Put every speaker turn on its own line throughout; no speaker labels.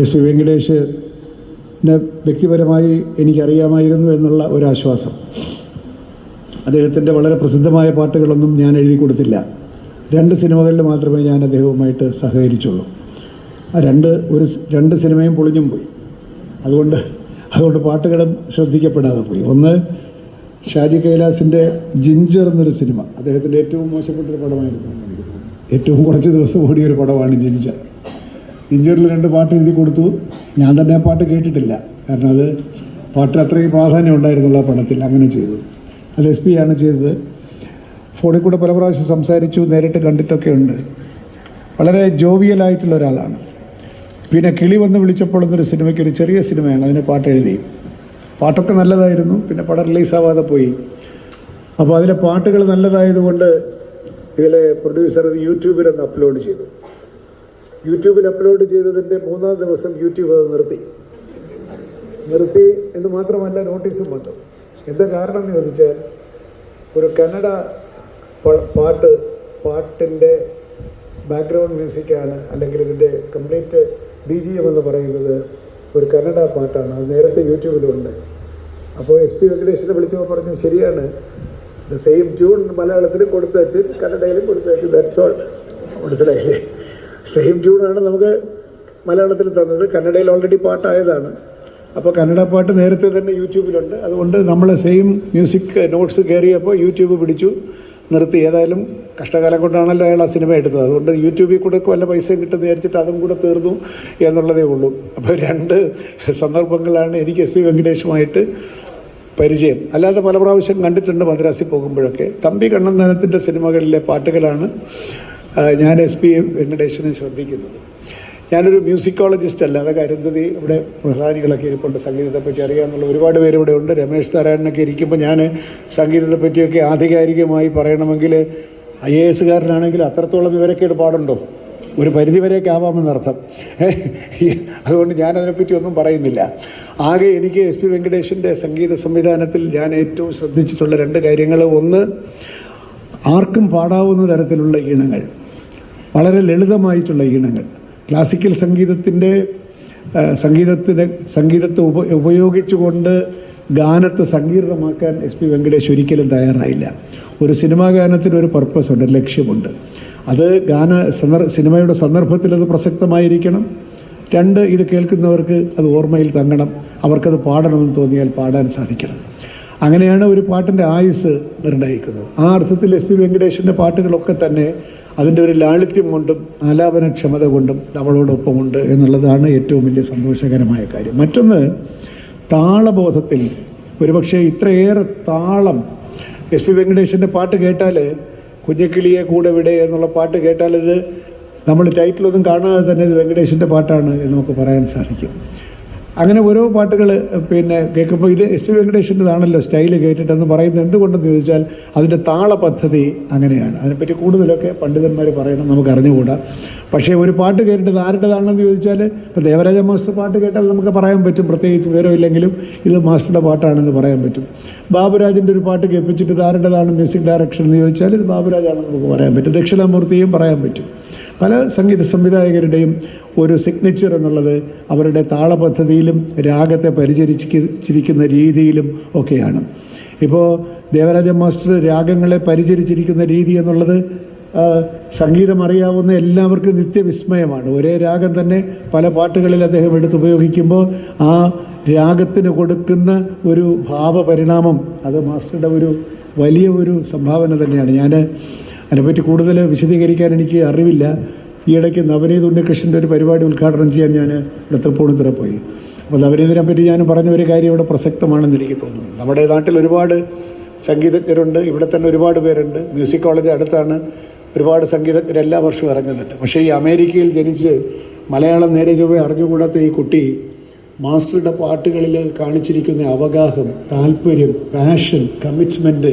S P Venkatesh വ്യക്തിപരമായി എനിക്കറിയാമായിരുന്നു എന്നുള്ള ഒരാശ്വാസം. അദ്ദേഹത്തിന്റെ വളരെ പ്രസിദ്ധമായ പാട്ടുകളൊന്നും ഞാൻ എഴുതി കൊടുത്തില്ല. രണ്ട് സിനിമകളിൽ മാത്രമേ ഞാൻ അദ്ദേഹവുമായിട്ട് സഹകരിച്ചുള്ളൂ. ആ രണ്ട് ഒരു രണ്ട് സിനിമയും പൊളിഞ്ഞും പോയി. അതുകൊണ്ട് അതുകൊണ്ട് പാട്ടുകളും ശ്രദ്ധിക്കപ്പെടാതെ പോയി. ഒന്ന് ഷാജി കൈലാസിന്റെ ജിഞ്ചർ എന്നൊരു സിനിമ. അദ്ദേഹത്തിന്റെ ഏറ്റവും മോശപ്പെട്ടൊരു പടമായിരുന്നു. ഏറ്റവും കുറച്ച് ദിവസം ഓടിയൊരു പടമാണ് ജിഞ്ചർ. ജിഞ്ചറിൽ രണ്ട് പാട്ട് എഴുതി കൊടുത്തു. ഞാൻ തന്നെ ആ പാട്ട് കേട്ടിട്ടില്ല. കാരണം അത് പാട്ട് അത്രയും പ്രാധാന്യം ഉണ്ടായിരുന്നുള്ള പടത്തിൽ അങ്ങനെ ചെയ്തു. അത് എസ് പി ആണ് ചെയ്തത്. ഫോണിൽ കൂടെ പല പ്രാവശ്യം സംസാരിച്ചു നേരിട്ട് കണ്ടിട്ടൊക്കെ ഉണ്ട്. വളരെ ജോവിയലായിട്ടുള്ള ഒരാളാണ്. പിന്നെ കിളി വന്ന് വിളിച്ചപ്പോൾ എന്നൊരു സിനിമയ്ക്ക് ഒരു ചെറിയ സിനിമയാണ് അതിന് പാട്ട് എഴുതി. പാട്ടൊക്കെ നല്ലതായിരുന്നു. പിന്നെ പടം റിലീസാവാതെ പോയി. അപ്പോൾ അതിലെ പാട്ടുകൾ നല്ലതായതുകൊണ്ട് ഇതിലെ പ്രൊഡ്യൂസർ യൂട്യൂബിൽ ഒന്ന് അപ്ലോഡ് ചെയ്തു. യൂട്യൂബിൽ അപ്ലോഡ് ചെയ്തതിന്റെ മൂന്നാം ദിവസം യൂട്യൂബ് അത് നിർത്തി. നിർത്തി എന്ന് മാത്രമല്ല നോട്ടീസും വന്നു. എന്താ കാരണം എന്ന് ചോദിച്ചാൽ ഒരു കന്നഡ പാട്ട് പാട്ടിന്റെ ബാക്ക്ഗ്രൗണ്ട് മ്യൂസിക്കാണ് അല്ലെങ്കിൽ ഇതിന്റെ കംപ്ലീറ്റ് ബി ജി എം എന്ന് പറയുന്നത് ഒരു കന്നഡ പാട്ടാണ്. അത് നേരത്തെ യൂട്യൂബിലുണ്ട് അപ്പോൾ എസ് പി വെങ്കടേഷിനെ വിളിച്ചപ്പോൾ പറഞ്ഞു ശരിയാണ്. ദ സെയിം ട്യൂൺ മലയാളത്തിലും കൊടുത്തു വെച്ച് കന്നഡയിലും കൊടുത്തു വെച്ച് ദാറ്റ്സ് ഓൾ മനസ്സിലായില്ലേ? സെയിം ട്യൂണാണ് നമുക്ക് മലയാളത്തിൽ തന്നത്. കന്നഡയിൽ ഓൾറെഡി പാട്ടായതാണ്. അപ്പോൾ കന്നഡ പാട്ട് നേരത്തെ തന്നെ യൂട്യൂബിലുണ്ട്. അതുകൊണ്ട് നമ്മൾ സെയിം മ്യൂസിക് നോട്ട്സ് കയറിയപ്പോൾ യൂട്യൂബ് പിടിച്ചു നിർത്തി. ഏതായാലും കഷ്ടകാലം കൊണ്ടാണല്ലോ അയാൾ ആ സിനിമ എടുത്തത്. അതുകൊണ്ട് യൂട്യൂബിൽ കൂടെ വല്ല പൈസയും കിട്ടും വിചാരിച്ചിട്ട് അതും കൂടെ തീർന്നു എന്നുള്ളതേ ഉള്ളൂ. അപ്പോൾ രണ്ട് സന്ദർഭങ്ങളാണ് എനിക്ക് എസ് പി വെങ്കടേഷുമായിട്ട് പരിചയം. അല്ലാതെ പല പ്രാവശ്യം കണ്ടിട്ടുണ്ട് മദ്രാസിൽ പോകുമ്പോഴൊക്കെ. തമ്പി കണ്ണന്താനത്തിന്റെ സിനിമകളിലെ പാട്ടുകളാണ്. ഞാൻ എസ് പി വെങ്കടേശനെ ശ്രദ്ധിക്കുന്നത്. ഞാനൊരു മ്യൂസിക്കോളജിസ്റ്റ് അല്ല. അതൊക്കെ അരുന്ധതി ഇവിടെ പ്രധാനികളൊക്കെ ഇരിപ്പുണ്ട് സംഗീതത്തെപ്പറ്റി അറിയാമെന്നുള്ള ഒരുപാട് പേര് ഇവിടെ ഉണ്ട്. രമേശ് നാരായണനൊക്കെ ഇരിക്കുമ്പോൾ ഞാൻ സംഗീതത്തെ പറ്റിയൊക്കെ ആധികാരികമായി പറയണമെങ്കിൽ ഐ എ എസുകാരനാണെങ്കിൽ അത്രത്തോളം വിവരക്കേട് പാടുണ്ടോ? ഒരു പരിധിവരെയൊക്കെ ആവാമെന്നർത്ഥം. അതുകൊണ്ട് ഞാനതിനെപ്പറ്റി ഒന്നും പറയുന്നില്ല. ആകെ എനിക്ക് എസ് പി വെങ്കടേഷിന്റെ സംഗീത സംവിധാനത്തിൽ ഞാൻ ഏറ്റവും ശ്രദ്ധിച്ചിട്ടുള്ള രണ്ട് കാര്യങ്ങൾ. ഒന്ന് ആർക്കും പാടാവുന്ന തരത്തിലുള്ള ഈണങ്ങൾ. വളരെ ലളിതമായിട്ടുള്ള ഈണങ്ങൾ. ക്ലാസിക്കൽ സംഗീതത്തിന്റെ സംഗീതത്തിന് സംഗീതത്തെ ഉപ ഉപയോഗിച്ചുകൊണ്ട് ഗാനത്തെ സങ്കീർണമാക്കാൻ എസ് പി വെങ്കടേഷ് ഒരിക്കലും തയ്യാറായില്ല. ഒരു സിനിമാ ഗാനത്തിന് ഒരു പർപ്പസ് ഉണ്ട് ലക്ഷ്യമുണ്ട്. അത് ഗാന സന്ദർ സിനിമയുടെ സന്ദർഭത്തിൽ അത് പ്രസക്തമായിരിക്കണം. രണ്ട് ഇത് കേൾക്കുന്നവർക്ക് അത് ഓർമ്മയിൽ തങ്ങണം. അവർക്കത് പാടണമെന്ന് തോന്നിയാൽ പാടാൻ സാധിക്കണം. അങ്ങനെയാണ് ഒരു പാട്ടിന്റെ ആയുസ് നിർണയിക്കുന്നത്. ആ അർത്ഥത്തിൽ എസ് പി വെങ്കടേഷിന്റെ പാട്ടുകളൊക്കെ തന്നെ അതിന്റെ ഒരു ലാളിത്യം കൊണ്ടും ആലാപനക്ഷമത കൊണ്ടും നമ്മളോടൊപ്പമുണ്ട് എന്നുള്ളതാണ് ഏറ്റവും വലിയ സന്തോഷകരമായ കാര്യം. മറ്റൊന്ന് താളബോധത്തിൽ ഒരുപക്ഷെ ഇത്രയേറെ താളം. എസ് പി വെങ്കടേഷിന്റെ പാട്ട് കേട്ടാൽ കുഞ്ഞക്കിളിയെ കൂടെ വിടെ എന്നുള്ള പാട്ട് കേട്ടാൽ ഇത് നമ്മൾ ടൈറ്റിലൊന്നും കാണാതെ തന്നെ ഇത് വെങ്കടേഷിന്റെ പാട്ടാണ് എന്ന് നമുക്ക് പറയാൻ സാധിക്കും. അങ്ങനെ ഓരോ പാട്ടുകൾ പിന്നെ കേൾക്കുമ്പോൾ ഇത് എസ് പി വെങ്കടേഷിന്റെതാണല്ലോ സ്റ്റൈൽ കേട്ടിട്ടെന്ന് പറയുന്നത് എന്തുകൊണ്ടെന്ന് ചോദിച്ചാൽ അതിന്റെ താള പദ്ധതി അങ്ങനെയാണ്. അതിനെപ്പറ്റി കൂടുതലൊക്കെ പണ്ഡിതന്മാർ പറയണം നമുക്ക് അറിഞ്ഞുകൂടാ പക്ഷേ ഒരു പാട്ട് കേട്ടിട്ട് ആരുടേതാണെന്ന് ചോദിച്ചാൽ ഇപ്പോൾ ദേവരാജ മാസ്റ്റർ പാട്ട് കേട്ടാൽ നമുക്ക് പറയാൻ പറ്റും. പ്രത്യേകിച്ച് വിവരമില്ലെങ്കിലും ഇത് മാസ്റ്ററുടെ പാട്ടാണെന്ന് പറയാൻ പറ്റും. ബാബുരാജിന്റെ ഒരു പാട്ട് കേൾപ്പിച്ചിട്ട് ഇത് ആരുടേതാണ് മ്യൂസിക് ഡയറക്ഷൻ എന്ന് ചോദിച്ചാൽ ഇത് ബാബുരാജാണെന്ന് നമുക്ക് പറയാൻ പറ്റും. ദക്ഷിണാമൂർത്തിയും പറയാൻ പറ്റും. പല സംഗീത സംവിധായകരുടെയും ഒരു സിഗ്നേച്ചർ എന്നുള്ളത് അവരുടെ താളപദ്ധതിയിലും രാഗത്തെ പരിചരിച്ചിരിക്കുന്ന രീതിയിലും ഒക്കെയാണ്. ഇപ്പോൾ ദേവരാജ മാസ്റ്റർ രാഗങ്ങളെ പരിചരിച്ചിരിക്കുന്ന രീതി എന്നുള്ളത് സംഗീതം അറിയാവുന്ന എല്ലാവർക്കും നിത്യവിസ്മയമാണ്. ഒരേ രാഗം തന്നെ പല പാട്ടുകളിൽ അദ്ദേഹം എടുത്തുപയോഗിക്കുമ്പോൾ ആ രാഗത്തിന് കൊടുക്കുന്ന ഒരു ഭാവപരിണാമം അത് മാസ്റ്ററുടെ ഒരു വലിയ ഒരു സംഭാവന തന്നെയാണ്. ഞാൻ അതിനെപ്പറ്റി കൂടുതൽ വിശദീകരിക്കാൻ എനിക്ക് അറിവില്ല. ഈ ഇടയ്ക്ക് നവനീത് ഉണ്ണികൃഷ്ണന്റെ ഒരു പരിപാടി ഉദ്ഘാടനം ചെയ്യാൻ ഞാൻ ഇവിടെ തൃപ്പൂണിത്തുറ പോയി. അപ്പോൾ നവനീതിനെ പറ്റി ഞാൻ പറഞ്ഞ ഒരു കാര്യം ഇവിടെ പ്രസക്തമാണെന്ന് എനിക്ക് തോന്നുന്നു. നമ്മുടെ നാട്ടിൽ ഒരുപാട് സംഗീതജ്ഞരുണ്ട്. ഇവിടെ തന്നെ ഒരുപാട് പേരുണ്ട്. മ്യൂസിക് കോളേജ് അടുത്താണ്. ഒരുപാട് സംഗീതജ്ഞർ എല്ലാ വർഷവും ഇറങ്ങുന്നുണ്ട്. പക്ഷേ ഈ അമേരിക്കയിൽ ജനിച്ച് മലയാളം നേരെ ചൊവ്വേ അറിഞ്ഞുകൂടാത്ത ഈ കുട്ടി മാസ്റ്ററുടെ പാട്ടുകളിൽ കാണിച്ചിരിക്കുന്ന അവഗാഹം താല്പര്യം പാഷൻ കമ്മിറ്റ്മെന്റ്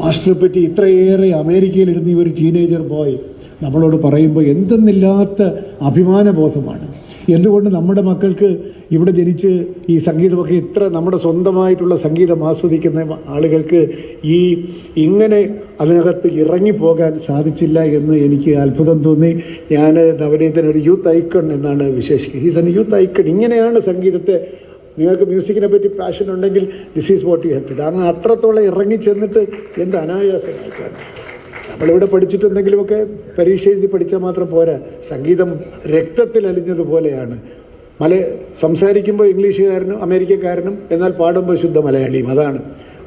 മാസ്റ്ററെ പറ്റി ഇത്രയേറെ അമേരിക്കയിലിരുന്ന ഈ ഒരു ടീനേജർ ബോയ് നമ്മളോട് പറയുമ്പോൾ എന്തെന്നില്ലാത്ത അഭിമാനബോധമാണ്. എന്തുകൊണ്ട് നമ്മുടെ മക്കൾക്ക് ഇവിടെ ജനിച്ച് ഈ സംഗീതമൊക്കെ ഇത്ര നമ്മുടെ സ്വന്തമായിട്ടുള്ള സംഗീതം ആസ്വദിക്കുന്ന ആളുകൾക്ക് ഈ ഇങ്ങനെ അതിനകത്ത് ഇറങ്ങിപ്പോകാൻ സാധിച്ചില്ല എന്ന് എനിക്ക് അത്ഭുതം തോന്നി. ഞാൻ നവനീതൻ ഒരു യൂത്ത് ഐക്കൺ എന്നാണ് വിശേഷിക്കുന്നത് ഹീസ് എൻ യൂത്ത് ഐക്കൺ ഇങ്ങനെയാണ് സംഗീതത്തെ നിങ്ങൾക്ക് മ്യൂസിക്കിനെ പറ്റി പാഷൻ ഉണ്ടെങ്കിൽ this is what you help to കാരണം അത്രത്തോളം ഇറങ്ങി ചെന്നിട്ട് എന്ത് അനായാസമായിട്ടാണ് നമ്മളിവിടെ പഠിച്ചിട്ട് എന്തെങ്കിലുമൊക്കെ പരീക്ഷ എഴുതി പഠിച്ചാൽ മാത്രം പോരാ. സംഗീതം രക്തത്തിൽ അലിഞ്ഞതുപോലെയാണ്. മല സംസാരിക്കുമ്പോൾ ഇംഗ്ലീഷുകാരനും അമേരിക്കക്കാരനും എന്നാൽ പാടുമ്പോൾ ശുദ്ധ മലയാളിയും അതാണ്.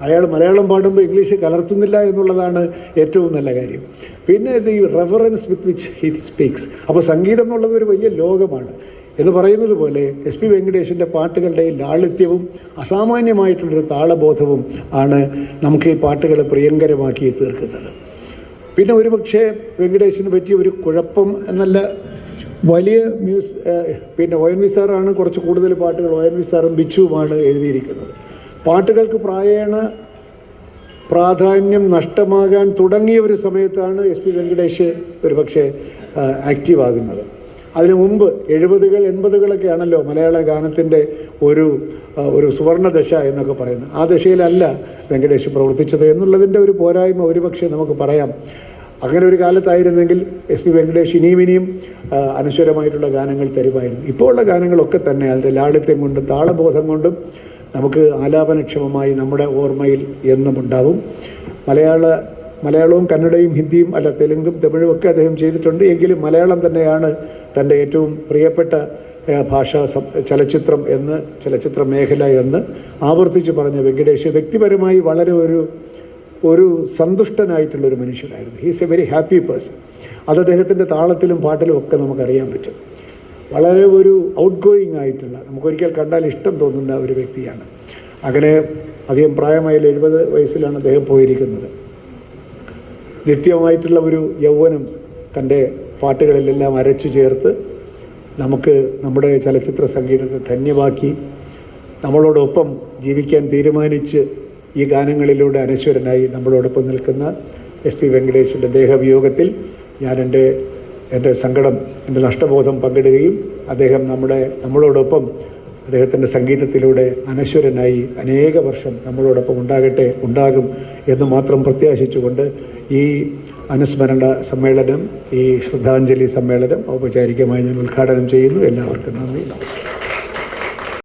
അയാൾ മലയാളം പാടുമ്പോൾ ഇംഗ്ലീഷ് കലർത്തുന്നില്ല എന്നുള്ളതാണ് ഏറ്റവും നല്ല കാര്യം. പിന്നെ the reference with which he speaks അപ്പോൾ സംഗീതം എന്നുള്ളത് ഒരു വലിയ ലോകമാണ്. എന്ന് പറയുന്നത് പോലെ എസ് പി വെങ്കടേഷിന്റെ പാട്ടുകളുടെ ലാളിത്യവും അസാമാന്യമായിട്ടുള്ളൊരു താളബോധവും ആണ് നമുക്ക് ഈ പാട്ടുകളെ പ്രിയങ്കരമാക്കി തീർക്കുന്നത്. പിന്നെ ഒരുപക്ഷെ വെങ്കടേഷിന് പറ്റിയ ഒരു കുഴപ്പം എന്നല്ല വലിയ മ്യൂസ് പിന്നെ ഒ എൻ വി സാറാണ് കുറച്ച് കൂടുതൽ പാട്ടുകൾ ഒ എൻ വി സാറും ബിച്ചുവുമാണ് എഴുതിയിരിക്കുന്നത്. പാട്ടുകൾക്ക് പ്രായേണ പ്രാധാന്യം നഷ്ടമാകാൻ തുടങ്ങിയ ഒരു സമയത്താണ് എസ് പി വെങ്കടേഷ് ഒരുപക്ഷെ ആക്റ്റീവ് ആകുന്നത് അതിനു മുമ്പ് എഴുപതുകൾ എൺപതുകളൊക്കെ ആണല്ലോ മലയാള ഗാനത്തിന്റെ ഒരു ഒരു സുവർണ ദശ എന്നൊക്കെ പറയുന്നത്. ആ ദശയിലല്ല വെങ്കടേഷ് പ്രവർത്തിച്ചത് എന്നുള്ളതിന്റെ ഒരു പോരായ്മ ഒരുപക്ഷെ നമുക്ക് പറയാം. അങ്ങനെ ഒരു കാലത്തായിരുന്നെങ്കിൽ എസ് പി വെങ്കടേഷ് ഇനിയും ഇനിയും അനശ്വരമായിട്ടുള്ള ഗാനങ്ങൾ തരുമായിരുന്നു. ഇപ്പോൾ ഉള്ള ഗാനങ്ങളൊക്കെ തന്നെ അതിന്റെ ലാളിത്യം കൊണ്ടും താളബോധം കൊണ്ടും നമുക്ക് ആലാപനക്ഷമമായി നമ്മുടെ ഓർമ്മയിൽ എന്നും ഉണ്ടാവും. മലയാള മലയാളവും കന്നഡയും ഹിന്ദിയും അല്ല തെലുങ്കും തമിഴും ഒക്കെ അദ്ദേഹം ചെയ്തിട്ടുണ്ട്. എങ്കിലും മലയാളം തന്നെയാണ് തന്റെ ഏറ്റവും പ്രിയപ്പെട്ട ഭാഷാ ചലച്ചിത്രം എന്ന് ചലച്ചിത്ര മേഖല എന്ന് ആവർത്തിച്ച് പറഞ്ഞ വെങ്കടേഷ് വ്യക്തിപരമായി വളരെ ഒരു ഒരു സന്തുഷ്ടനായിട്ടുള്ളൊരു മനുഷ്യനായിരുന്നു. He's a very happy person അത് അദ്ദേഹത്തിന്റെ താളത്തിലും പാട്ടിലും ഒക്കെ നമുക്കറിയാൻ പറ്റും. വളരെ ഒരു ഔട്ട് ഗോയിങ് ആയിട്ടുള്ള നമുക്കൊരിക്കൽ കണ്ടാൽ ഇഷ്ടം തോന്നുന്ന ഒരു വ്യക്തിയാണ്. അങ്ങനെ അധികം പ്രായമായ എഴുപത് വയസ്സിലാണ് അദ്ദേഹം പോയിരിക്കുന്നത്. നിത്യമായിട്ടുള്ള ഒരു യൗവനം തന്റെ പാട്ടുകളിലെല്ലാം അരച്ചു ചേർത്ത് നമുക്ക് നമ്മുടെ ചലച്ചിത്ര സംഗീതത്തെ ധന്യമാക്കി. നമ്മളോടൊപ്പം ജീവിക്കാൻ തീരുമാനിച്ച് ഈ ഗാനങ്ങളിലൂടെ അനശ്വരനായി നമ്മളോടൊപ്പം നിൽക്കുന്ന എസ് പി വെങ്കടേഷിന്റെ ദേഹവിയോഗത്തിൽ ഞാൻ എന്റെ എന്റെ സങ്കടം എന്റെ നഷ്ടബോധം പങ്കിടുകയും അദ്ദേഹം നമ്മുടെ നമ്മളോടൊപ്പം അദ്ദേഹത്തിന്റെ സംഗീതത്തിലൂടെ അനശ്വരനായി അനേക വർഷം നമ്മളോടൊപ്പം ഉണ്ടാകട്ടെ ഉണ്ടാകും എന്ന് മാത്രം പ്രത്യാശിച്ചുകൊണ്ട് ഈ അനുസ്മരണ സമ്മേളനം ഈ ശ്രദ്ധാഞ്ജലി സമ്മേളനം ഔപചാരികമായി ഞാൻ ഉദ്ഘാടനം ചെയ്യുന്നു. എല്ലാവർക്കും നന്ദി. നമസ്കാരം.